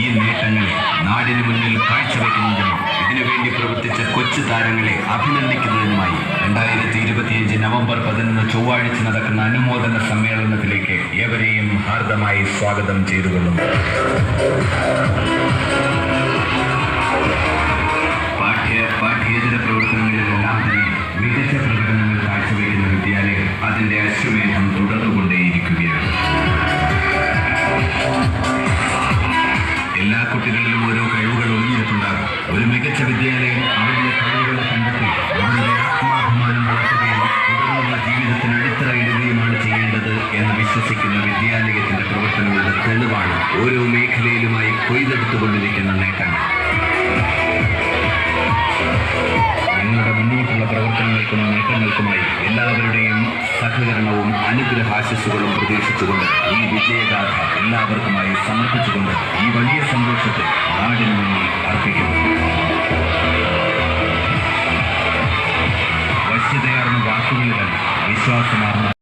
ഈ നേട്ടങ്ങൾ നാടിന് മുന്നിൽ കാഴ്ചവെക്കുന്നതിനും ഇതിനുവേണ്ടി പ്രവർത്തിച്ച കൊച്ചു താരങ്ങളെ അഭിനന്ദിക്കുന്നതിനുമായി രണ്ടായിരത്തി ഇരുപത്തിയഞ്ച് നവംബർ പതിനൊന്ന് ചൊവ്വാഴ്ച നടക്കുന്ന അനുമോദന സമ്മേളനത്തിലേക്ക് ഏവരെയും ഹാർദമായി സ്വാഗതം ചെയ്തുകൊള്ളുന്നു. പാഠ്യ പാഠ്യേതര പ്രവർത്തനങ്ങളിലെല്ലാം തന്നെ മികച്ച പ്രകടനങ്ങൾ കാഴ്ചവെക്കുന്ന വിദ്യാലയം അതിന്റെ അശ്വമേധം കുട്ടികളിലും ഓരോ കഴിവുകൾ ഒളിഞ്ഞിരിപ്പുണ്ടാകും ഒരു മികച്ച വിദ്യാലയം അവരുടെ കഴിവുകളെ കണ്ടെത്തി അവരുടെ ആത്മാഭിമാനം വളർത്തുകയും തുടർന്നുള്ള ജീവിതത്തിന് അടിത്തറയിടുകയുമാണ് ചെയ്യേണ്ടത് എന്ന് വിശ്വസിക്കുന്ന വിദ്യാലയത്തിന്റെ പ്രവർത്തനങ്ങളുടെ തെളിവാണ് ഓരോ മേഖലയിലുമായി കൊയ്തെടുത്തുകൊണ്ടിരിക്കുന്ന നേട്ടങ്ങൾ. നിങ്ങളുടെ മുന്നോട്ടുള്ള പ്രവർത്തനങ്ങൾക്കും നേട്ടങ്ങൾക്കുമായി എല്ലാവരുടെയും സഹകരണവും അനുഗ്രഹാശസ്സുകളും പ്രതീക്ഷിച്ചുകൊണ്ട് ഈ വിജയഗാഥ എല്ലാവർക്കുമായി സമർപ്പിച്ചുകൊണ്ട് Johnson on